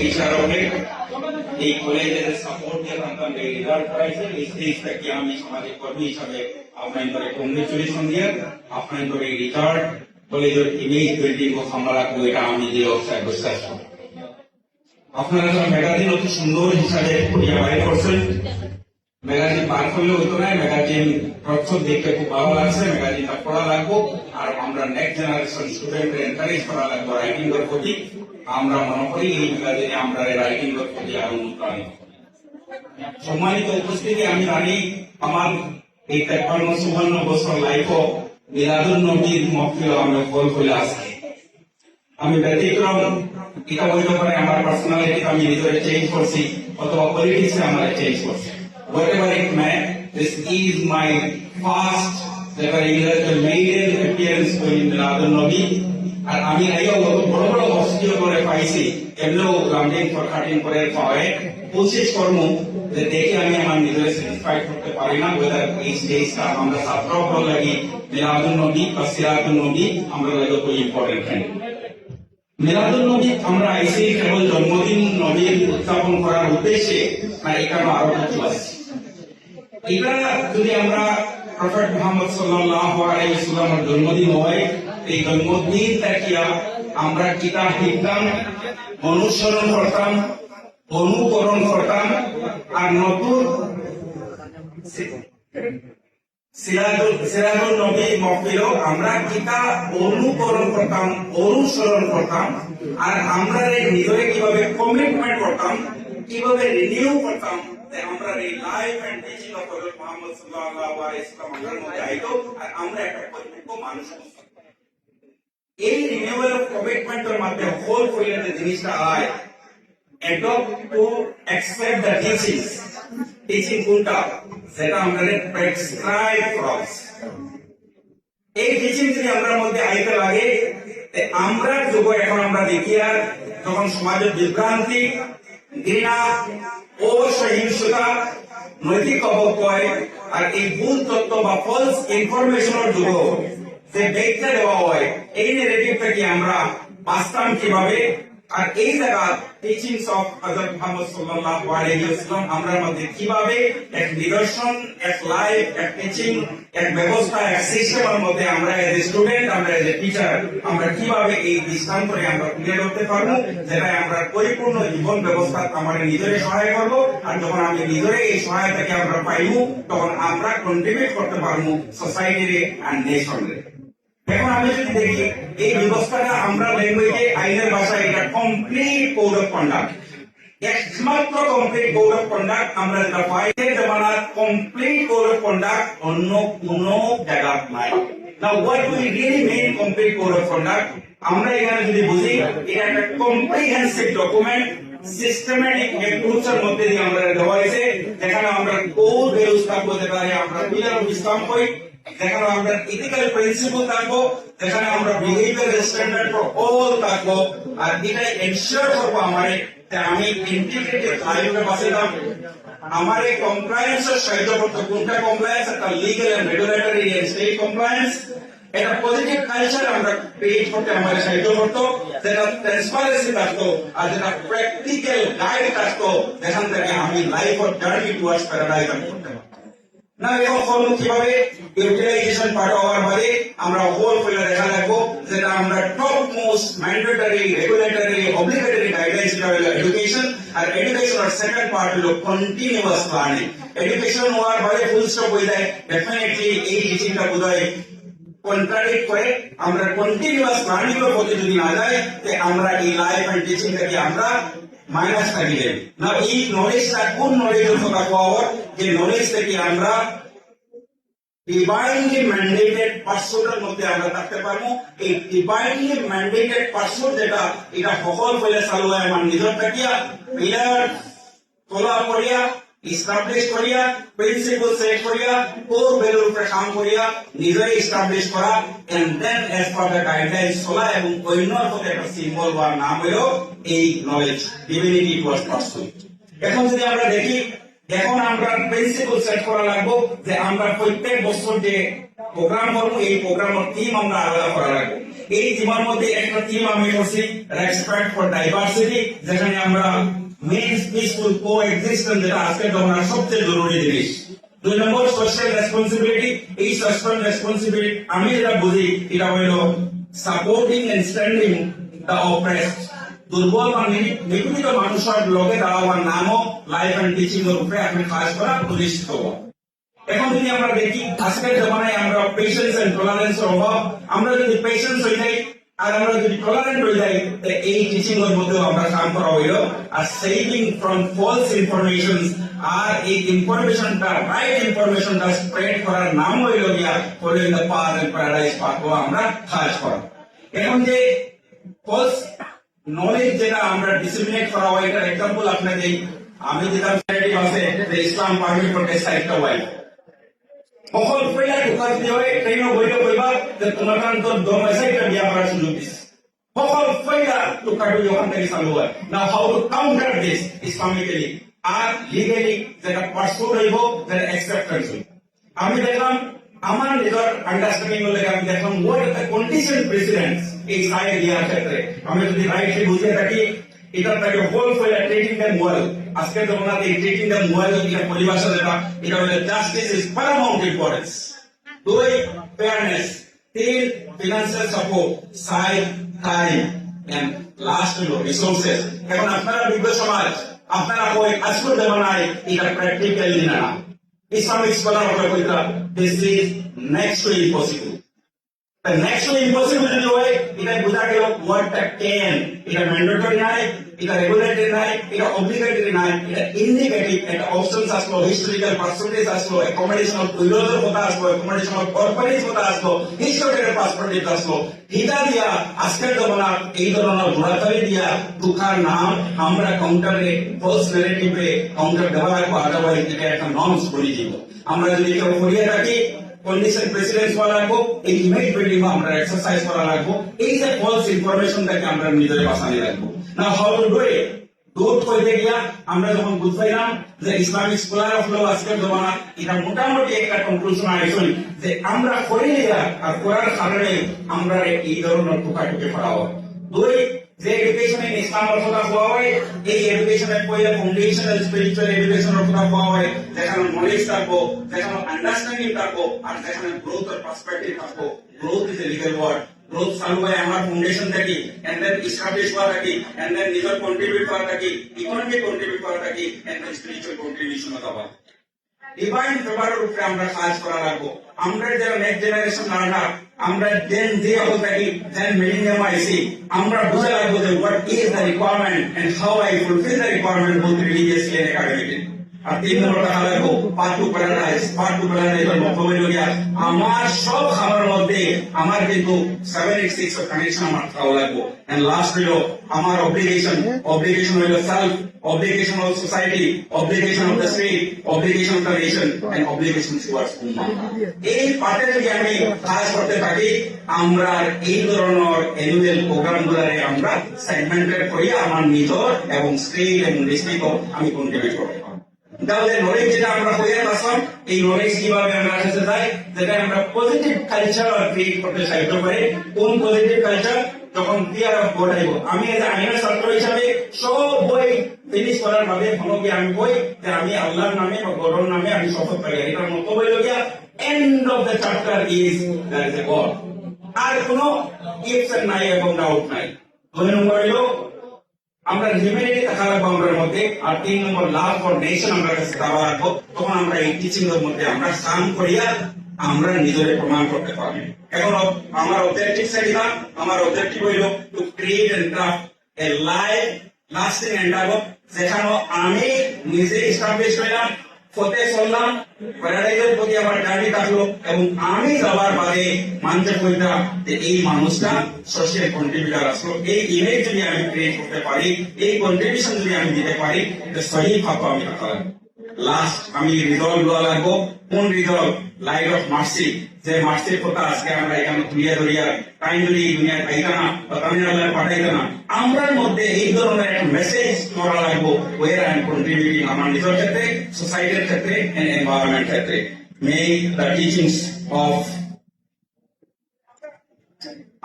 Teacher হবে এই কলেজের সাপোর্ট দিয়ে রেজাল্ট পাইছে। এই স্টেজটাকে আমি সামাজিক কর্মী হিসাবে আপনাদের কংগ্রেচুলেশন দিয়ে আপনাদের এই রিটার্ড কলেজের ইমেজ বিল্ডিং ও সামলা এটা আমি দিয়ে বিশ্বাস করি আপনারা যারা ম্যাগাজিন অতি সুন্দর হিসাবে বাইর করছেন। ম্যাগাজিন বার করলে হইতো না ম্যাগাজিন প্রচ্ছদ দেখতে খুব ভালো লাগছে ম্যাগাজিনটা পড়া লাগবো। আর আমরা নেক্সট জেনারেশন স্টুডেন্টকে এনকারেজ করা লাগবো রাইটিং এর প্রতি। আমরা মনে করি এই ম্যাগাজিনে আমরা রাইটিং প্রতি আরও অনুপ্রাণিত সম্মানিত উপস্থিতি, আমি জানি আমার এই তেপ্পান্ন, চুয়ান্ন বছর লাইফও মিলাদুল নবীর মক্কিল আমরা ফল করে আসছি। আমি ব্যতিক্রম এটা বলতে পারে আমার পার্সোনালিটি আমি নিজের চেঞ্জ করছি, অথবা পলিটিক্সে আমরা চেঞ্জ করছি। Whatever it may, this is my first Nabi আর আমি অত বড় বড় অস্ট্রিও পাইছি। এমনিও রামডিং কাটিং করে পাওয়ায় কোশিশ করব যে দেখে আমি আমার নিজের স্যাটিসফাইড করতে পারি না ওয়েদার এই স্টেজটা আমরা ছাত্র লাগি মিলাদুল নবী বা সিরাতুল নবী, আমরা লাগে খুব ইম্পর্টেন্ট ফ্রেন্ড মিলাদুল নবী, আমরা আইসি কেবল জন্মদিন নবীর উদযাপন করার উদ্দেশ্যে, না এখানে আরও কিছু আছে। এটা যদি আমরা প্রফেট মোহাম্মদ সাল্লাল্লাহু আলাইহি জন্মদিন হয়, এই জন্মদিন তাকিয়া আমরা কিতাব শিখতাম অনুসরণ করতাম, অনুকরণ করতাম, আর নতুন আমরা অনুকরণ করতাম, অনুসরণ করতাম, আর আমরা নিজরে কীভাবে কমিটমেন্ট করতাম, কীভাবে রিনিউ করতাম আমরা আমরা একটা এই রিনিউয়াল অফ কমিটমেন্টের মাধ্যমে হোল কইলে যে জিনিসটা আয় adopt to accept the teachings teaching কোনটা? যেটা আমাদের প্রেসক্রাইব ক্রস এই টিচিং যদি আমরা মধ্যে আইতে লাগে আমরা যুগ এখন আমরা দেখি আর সমাজের বিভ্রান্তি, ঘৃণা ও সহিংসতা, নৈতিক অবক্ষয় আর এই ভুল তত্ত্ব বা ফলস ইনফরমেশনের যুগ যে ব্যাখ্যা দেওয়া হয়, এই নেগেটিভটাকে আমরা বাঁচতাম কীভাবে? আর এই জায়গা টিচিংস অফ হযরত মুহাম্মদ সাল্লাল্লাহু আলাইহি ওয়াসাল্লাম আমরা মধ্যে কীভাবে এক নিদর্শন, এক লাইফ এক টিচিং এক ব্যবস্থা, এক সিস্টেমের মধ্যে আমরা এজ স্টুডেন্ট আমরা এজ টিচার আমরা কীভাবে এই দৃষ্টান্তরে আমরা তুলে ধরতে পারব? যেটা আমরা পরিপূর্ণ জীবন ব্যবস্থা আমার নিজেরে সহায় করব। আর যখন আমি নিজেরে এই সহায়তাকে আমরা পাইব তখন আমরা কন্ট্রিবিউট করতে পারব সোসাইটিরে অ্যান্ড নেশনরে এখন আমি যদি দেখি, এই ব্যবস্থাটা আমরা ল্যাঙ্গুয়েজে আইনের ভাষায় এটা কমপ্লিট কোড কন্ডাক্ট একমাত্র কমপ্লিট কোড অফ কন্ডাক্ট আমরা যেটা পাই, এই কমপ্লিট কোড অফ কন্ডাক্ট অন্য কোন জায়গা নাই। Now, what do we really mean complete code of? আমরা এখানে যদি বুঝি, এটা একটা কম্প্রিহেন্সিভ ডকুমেন্ট সিস্টেমেটিক অ্যাপ্রোচের মধ্যে দিয়ে আমরা দেওয়া হয়েছে। যেখানে আমরা কোড ভ্যালুস থাকব যেখানে আমরা পিলার অফ ইসলাম কই যেখানে আমরা ইথিক্যাল প্রিন্সিপল থাকব, যেখানে আমরা বিহেভিয়ার স্ট্যান্ডার্ড ফর অল থাকব, আর এটা এনশিওর করব আমার যে আমি ইন্টিগ্রেটেড লাইফে বাঁচিলাম আমার এই কমপ্লায়েন্সের সাহায্য করতে কোনটা কমপ্লায়েন্স একটা legal and regulatory and state compliance এটা পজিটিভ কালচার আমরা ক্রিয়েট করতে আমাদের সাহায্য করতো, যেটা ট্রান্সপারেন্সি থাকতো, আর যেটা প্র্যাকটিক্যাল গাইড থাকতো, যেখান থেকে আমি life of journey towards paradise আমি করতে পারব কীভাবে? যেটা আমরা top most mandatory regulatory obligatory যেটা হলো এডুকেশন আর সেকেন্ড পার্ট হলো কন্টিনিউয়াস লার্নিং এডুকেশন হওয়ার পরে ফুল স্টপ হয়ে যায়। ডেফিনেটলি এই টিচিংটা বোধহয় কন্ট্রাডিক্ট করে আমরা কন্টিনিউয়াস এর প্রতি যদি না যাই, তে আমরা এই লাইফ এন্ড টিচিং থেকে আমরা মাইনাস থাকি যাই না এই নলেজটা কোন নলেজের কথা পাওয়ার যে নলেজ থেকে আমরা ডিভাইনলি ম্যান্ডেটেড পার্সনের মধ্যে আমরা থাকতে পারব। এই ডিভাইনলি ম্যান্ডেটেড পার্সন যেটা, এটা সকল ফেলে চালু হয় আমার নিজের থাকিয়া পিলার, তোলা করিয়া ইস্টাবলিশ করিয়া প্রিন্সিপল সেট করিয়া কোর ভ্যালুর উপরে কাম করিয়া নিজেই ইস্টাবলিশ করা and then as per the guideline চলা এবং অন্যর প্রতি একটা সিম্বল বা নাম হলো এই নলেজ ডিভিনিটি টুয়ার্ডস পার্সন এখন যদি আমরা দেখি এখন আমরা প্রিন্সিপল সেট করা লাগবো যে আমরা প্রত্যেক বছর যে প্রোগ্রাম করব এই প্রোগ্রামের থিম আমরা আলাদা করা লাগবো এই টিমের মধ্যে একটা টিম আমি করছি রেসপেক্ট ফর ডাইভার্সিটি যেখানে আমরা মেন পিসফুল কো এক্সিস্টেন্স যেটা আজকের জমানার সবচেয়ে জরুরি জিনিস দুই নম্বর সোশ্যাল রেসপন্সিবিলিটি এই সোশ্যাল রেসপন্সিবিলিটি আমি যেটা বুঝি এটা হইল supporting and standing the oppressed দুর্বল বা নিপীড়িত মানুষের লগে দাঁড়াবার নামও লাইফ এন্ড টিচিং এর উপরে আপনি কাজ করা প্রতিষ্ঠিত হব এখন যদি আমরা দেখি, আজকের জমানায় আমরা পেশেন্স এন্ড টলারেন্স অভাব। আমরা যদি পেশেন্স হয়ে যাই আর আমরা যদি টলারেন্ট হয়ে যাই, তাহলে এই টিচিং এর মধ্যেও আমরা কাম করা হইল। আর সেভিং ফ্রম ফলস ইনফরমেশন আর এই ইনফরমেশনটা রাইট ইনফরমেশনটা স্প্রেড করার নাম হইল গিয়া following the path and paradise path আমরা কাজ করা। এখন যে ফলস নলেজ যেটা আমরা ডিসিমিনেট করা হয়, এটার এক্সাম্পল আপনাকে, আমি যেটা আছে যে ইসলাম পারমিট করতে সাইটটা হয় সকল পইলা ঢোকাত হয় ট্রেনও বইলে যে তোমার সুযোগ সকল পইলা ঢোকাটো ওখান থেকে চালু হয়। না how to counter this Islamically R legally যেটা পার্সুট হইব, যেটা অ্যাকসেপ্টেন্স হইব। আমি দেখলাম, আমার নিজের আন্ডারস্ট্যান্ডিং হলে আমি দেখলাম হোয়াট দ্য কন্ডিশন প্রেসিডেন্ট এই সাইড দেওয়ার ক্ষেত্রে? আমি যদি রাইটলি বুঝে থাকি, এটা তাকে হোল ফেলে ট্রেডিং দ্য মোয়াল আজকে যখন এই ট্রেডিং দ্য মোয়াল এটা পরিভাষা যেটা এটা হলো জাস্টিস ইজ প্যারামাউন্ট ইম্পর্টেন্স দুই ফেয়ারনেস তিন support, side, time, and last you know, resources. এখন আপনারা বিজ্ঞ সমাজ আপনারা কই আজকের জমানায় এটা প্র্যাকটিক্যালি না। ইসলামিক স্কলার হলে this is next to impossible To impossible যদি হয় এটা বোঝা গেল ওয়ার্ডটা ক্যান এটা ম্যান্ডেটরি নাই এটা রেগুলেটরি নাই এটা অব্লিগেটরি নাই এটা ইন্ডিকেটিভ এটা অপশনস আসলো হিস্টোরিক্যাল পার্সেন্টেজ আসলো অ্যাকোমোডেশন অফ উইলোজের কথা আসলো অ্যাকোমোডেশন অফ কর্পোরেট কথা আসলো হিস্টোরিক্যাল পার্সেন্টেজ আসলো এটা দিয়া আজকের জমানা এই ধরনের ঘোরাতালি দিয়া দুখার নাম আমরা কাউন্টারে ফলস নেগেটিভে কাউন্টার দেওয়া রাখব আদারওয়াইজ এটা একটা নর্মস করে দিব আমরা যদি কেউ করিয়ে থাকি কন্ডিশন প্রেসিডেন্স করা রাখব এই ইমেজ বিল্ডিং আমরা এক্সারসাইজ করা রাখব এই যে ফলস ইনফরমেশনটাকে আমরা নিজের বাসানি রাখব না হাউ টু দূর করতে গিয়া আমরা যখন বুঝলাম যে ইসলামিক স্কলার অফ ল আজকের জমানা, এটা মোটামুটি একটা কনক্লুশন আইসুন যে আমরা করে নিয়া আর করার কারণে আমরা এই ধরনের টোকাটুকি করা দুই যে এডুকেশন ইসলামের কথা কোয়া হয়, এই এডুকেশনের পয়লা ফাউন্ডেশনাল স্পিরিচুয়াল এডুকেশনের কথা কোয়া হয় যেখানে নলেজ থাকব যেখানে আন্ডারস্ট্যান্ডিং থাকব, আর যেখানে গ্রোথ আর পার্সপেক্টিভ থাকব। Growth is a legal word growth চালু হয় আমার ফাউন্ডেশন থাকি এন্ড দেন ইস্টাবলিশ করা থাকি এন্ড দেন নিজের কন্ট্রিবিউট করা থাকি ইকোনমি কন্ট্রিবিউট করা থাকি এন্ড দেন স্পিরিচুয়াল কন্ট্রিবিউশন হওয়া ডিভাইন ফেভারের উপরে আমরা কাজ করা রাখব আমরা যারা নেক্সট জেনারেশন লার্নার আমরা দেন যে হতে থাকি দেন মিলিনিয়াম আইসি আমরা বুঝে রাখবো যে what is the requirement and how I fulfil the requirement both religiously and academically আর আমার এই পার্টে আমি কাজ করতে আমরা এই ধরনের প্রোগ্রাম আমরা এবং স্টেট এবং আমি তাহলে নলেজ যেটা আমরা হয়ে আসলাম, এই নলেজ কীভাবে আমরা আসতে চাই যেটা আমরা পজিটিভ কালচার ক্রিয়েট করতে সাহায্য করে কোন পজিটিভ কালচার যখন ক্লিয়ার অফ আমি এজ আইনের ছাত্র হিসাবে সব বই ফিনিশ করার ভাবে কি আমি বই, যে আমি আল্লাহর নামে বা গরুর নামে আমি শপথ পাই। এটার মতো বই লগিয়া end of the chapter is there is আর কোনো ইফস নাই এবং ডাউট নাই। দুই নম্বর হলো আমরা থাকা রাখব আমাদের মধ্যে আর তিন নম্বর লাভ ফর নেশন আমরা কাছে দেওয়া রাখব। তখন আমরা এই টিচিং এর মধ্যে আমরা স্নান করিয়া আমরা নিজেরে প্রমাণ করতে পারব। এখন আমার অবজেক্টিভ সেটা আমার অবজেক্টিভ হইল to create and craft a life lasting endeavour যেখানে আমি নিজে এস্টাবলিশ হইলাম ফতে চললাম, প্যারাডাইজের প্রতি আমার গাড়ি থাকল এবং আমি যাওয়ার বাদে মানতে কইতাম যে এই মানুষটা সোশ্যাল কন্ট্রিবিউটার আসলো। এই ইমেজ যদি আমি ক্রিয়েট করতে পারি, এই কন্ট্রিবিউশন যদি আমি দিতে পারি সহি ফাঁকা আমি লাস্ট আমি রিজলভ লওয়া লাগবো। কোন রিজলভ লাইট অফ মার্সি যে মার্সির কথা আজকে আমরা এখানে তুলিয়া ধরিয়া টাইম এই দুনিয়ায় পাইতা না বা তামিলনাড়ু পাঠাইতা না আমরার মধ্যে এই ধরনের একটা মেসেজ করা লাগবো। ওয়ার আই এম কন্ট্রিবিউটিং আমার নিজের ক্ষেত্রে সোসাইটির ক্ষেত্রে এন্ড এনভায়রনমেন্ট ক্ষেত্রে। মে দ্য টিচিংস অফ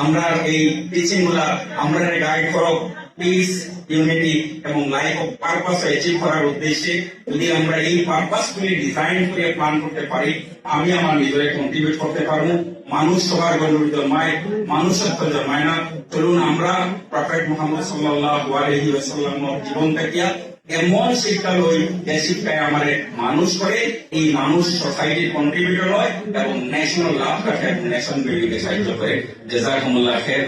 আমরা এই টিচিংগুলা আমরা গাইড করো। পিস ইউনিটি এবং লাইফ অফ পারপাস অ্যাচিভ করার উদ্দেশ্যে যদি আমরা এই পারপাস গুলি ডিজাইন করে প্ল্যান করতে পারি, আমি আমার নিজের কন্ট্রিবিউট করতে পারব। মানুষ সবার গৌরব জন্মায় মানুষত্ব জন্মায় না। চলুন আমরা প্রফেট মোহাম্মদ সাল্লাল্লাহু আলাইহি ওয়াসাল্লামের জীবন থেকে এমন শিক্ষা লই যে শিক্ষায় আমাদের মানুষ করে, এই মানুষ সোসাইটির কন্ট্রিবিউটর হয় এবং ন্যাশনাল লাভ রাখে নেশন বিল্ডিং সাহায্য করে। জেজাকুমুল্লাহ খের